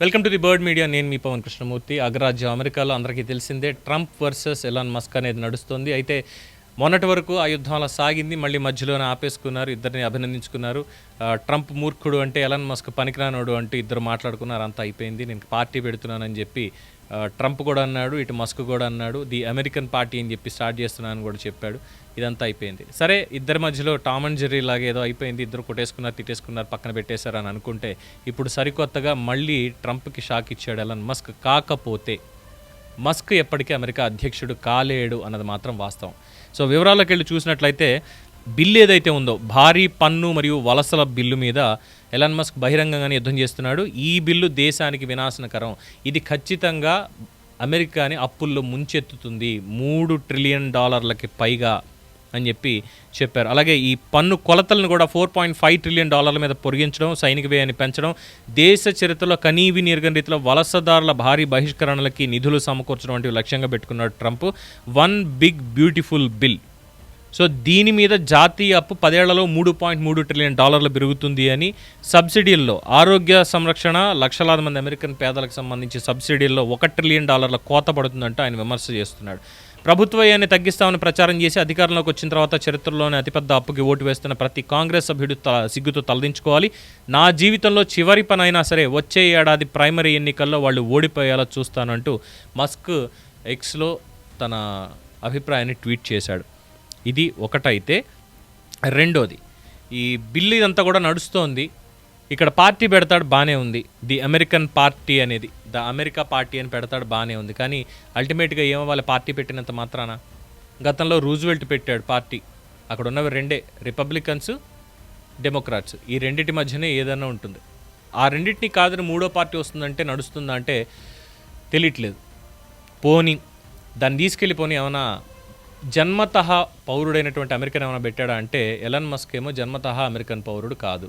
Welcome to the Bird Media. నేను మీ పవన్ కృష్ణమూర్తి. అగ్రరాజ్య అమెరికాలో అందరికీ తెలిసిందే ట్రంప్ వర్సెస్ ఎలాన్ మస్క్ అనేది నడుస్తుంది. అయితే మొన్నటి వరకు ఆ యుద్ధం అలా సాగింది మళ్ళీ మధ్యలోనే ఆపేసుకున్నారు ఇద్దరిని అభినందించుకున్నారు. ట్రంప్ మూర్ఖుడు అంటే ఎలాన్ మస్క్ పనికిరానోడు అంటే ఇద్దరు మాట్లాడుకున్నారు అంతా అయిపోయింది. నేను పార్టీ పెడుతున్నానని చెప్పి ట్రంప్ కూడా అన్నాడు ఇటు మస్క్ కూడా అన్నాడు ది అమెరికన్ పార్టీ అని చెప్పి స్టార్ట్ చేస్తున్నానని కూడా చెప్పాడు. ఇదంతా అయిపోయింది. సరే ఇద్దరి మధ్యలో టామ్ అండ్ జెర్రీ లాగా ఏదో అయిపోయింది ఇద్దరు కొట్టేసుకున్నారు తిట్టేసుకున్నారు పక్కన పెట్టేశారు అని అనుకుంటే ఇప్పుడు సరికొత్తగా మళ్ళీ ట్రంప్కి షాక్ ఇచ్చాడు ఎలన్ మస్క్. కాకపోతే మస్క్ ఎప్పటికీ అమెరికా అధ్యక్షుడు కాలేడు అన్నది మాత్రం వాస్తవం. సో వివరాలకు వెళ్ళి చూసినట్లయితే బిల్లు ఏదైతే ఉందో భారీ పన్ను మరియు వలసల బిల్లు మీద ఎలాన్ మస్క్ బహిరంగంగానే యుద్ధం చేస్తున్నాడు. ఈ బిల్లు దేశానికి వినాశనకరం. ఇది ఖచ్చితంగా అమెరికాని అప్పుల్లో ముంచెత్తుతుంది. మూడు ట్రిలియన్ డాలర్లకి పైగా అని చెప్పి చెప్పారు. అలాగే ఈ పన్ను కొలతలను కూడా ఫోర్ పాయింట్ ఫైవ్ ట్రిలియన్ డాలర్ల మీద పొరిగించడం సైనిక వ్యయాన్ని పెంచడం దేశ చరిత్రలో కనీవి నీరుగని రీతిలో వలసదారుల భారీ బహిష్కరణలకి నిధులు సమకూర్చడం వంటివి లక్ష్యంగా పెట్టుకున్నాడు Trump. One Big Beautiful Bill. So దీని మీద జాతీయ అప్పు పదేళ్ళలో మూడు పాయింట్ మూడు ట్రిలియన్ డాలర్లు పెరుగుతుంది అని సబ్సిడీల్లో ఆరోగ్య సంరక్షణ లక్షలాది మంది అమెరికన్ పేదలకు సంబంధించి సబ్సిడీల్లో ఒక ట్రిలియన్ డాలర్ల కోత పడుతుందంటూ ఆయన విమర్శ చేస్తున్నాడు. ప్రభుత్వ వ్యయాన్ని తగ్గిస్తామని ప్రచారం చేసి అధికారంలోకి వచ్చిన తర్వాత చరిత్రలోనే అతిపెద్ద అప్పుకి ఓటు వేస్తున్న ప్రతి కాంగ్రెస్ సభ్యుడు త సిగ్గుతో తలదించుకోవాలి. నా జీవితంలో చివరి పని అయినా సరే వచ్చే ఏడాది ప్రైమరీ ఎన్నికల్లో వాళ్ళు ఓడిపోయేలా చూస్తానంటూ మస్క్ ఎక్స్లో తన అభిప్రాయాన్ని ట్వీట్ చేశాడు. ఇది ఒకటైతే రెండోది. ఈ బిల్లు ఇదంతా కూడా నడుస్తోంది. ఇక్కడ పార్టీ పెడతాడు బాగానే ఉంది. ది అమెరికన్ పార్టీ అనేది. ద అమెరికా పార్టీ అని పెడతాడు బాగానే ఉంది. కానీ అల్టిమేట్గా ఏమో వాళ్ళ పార్టీ పెట్టినంత మాత్రాన? గతంలో రూజ్వెల్ట్ పెట్టాడు పార్టీ. అక్కడ ఉన్నవి రెండే రిపబ్లికన్స్ డెమోక్రాట్స్. ఈ రెండింటి మధ్యనే ఏదైనా ఉంటుంది. ఆ రెండింటిని కాదని మూడో పార్టీ వస్తుందంటే నడుస్తుందంటే తెలియట్లేదు. పోనీ దాన్ని తీసుకెళ్ళి పోనీ ఏమైనా జన్మతః పౌరుడైనటువంటి అమెరికన్ ఏమైనా పెట్టాడా అంటే ఎలన్ మస్క్ ఏమో జన్మతః అమెరికన్ పౌరుడు కాదు.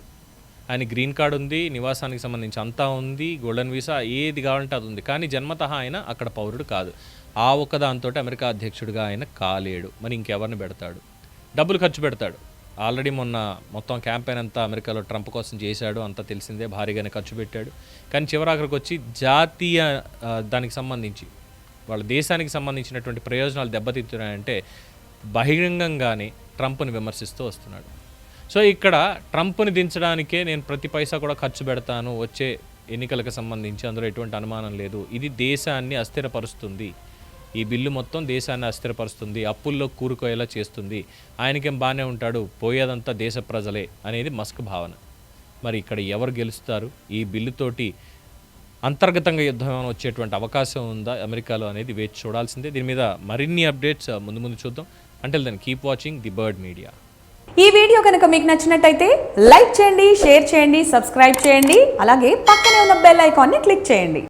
ఆయన గ్రీన్ కార్డ్ ఉంది నివాసానికి సంబంధించి అంతా ఉంది గోల్డెన్ వీసా ఏది కావాలంటే అది ఉంది. కానీ జన్మతః ఆయన అక్కడ పౌరుడు కాదు. ఆ ఒక్క దాంతో అమెరికా అధ్యక్షుడిగా ఆయన కాలేడు. మరి ఇంకెవరిని పెడతాడు? డబ్బులు ఖర్చు పెడతాడు. ఆల్రెడీ మొన్న మొత్తం క్యాంపెయిన్ అంతా అమెరికాలో ట్రంప్ కోసం చేశాడు. అంతా తెలిసిందే భారీగానే ఖర్చు పెట్టాడు. కానీ చివరాఖరికి వచ్చి జాతీయ దానికి సంబంధించి వాళ్ళ దేశానికి సంబంధించినటువంటి ప్రయోజనాలు దెబ్బతింటున్నాయంటే బహిరంగంగానే ట్రంప్ని విమర్శిస్తూ వస్తున్నాడు. సో ఇక్కడ ట్రంప్ని దించడానికే నేను ప్రతి పైసా కూడా ఖర్చు పెడతాను వచ్చే ఎన్నికలకు సంబంధించి అందులో ఎటువంటి అనుమానం లేదు. ఇది దేశాన్ని అస్థిరపరుస్తుంది. ఈ బిల్లు మొత్తం దేశాన్ని అస్థిరపరుస్తుంది. అప్పుల్లో కూరుకోయేలా చేస్తుంది. ఆయనకేం బాగానే ఉంటాడు? పోయేదంతా దేశ ప్రజలే అనేది మస్క్ భావన. మరి ఇక్కడ ఎవరు గెలుస్తారు? ఈ బిల్లుతోటి అంతర్గతంగా యుద్ధం ఏమైనా వచ్చేటువంటి అవకాశం ఉందా? అమెరికాలో అనేది వేచి చూడాల్సిందే. దీని మీద మరిన్ని అప్డేట్స్ ముందు ముందు చూద్దాం. అంటే దాన్ని keep watching the Bird Media ఈ వీడియో కనుక మీకు నచ్చినట్టయితే లైక్ చేయండి షేర్ చేయండి సబ్స్క్రైబ్ చేయండి. అలాగే పక్కనే ఉన్న బెల్ ఐకాన్ని క్లిక్ చేయండి.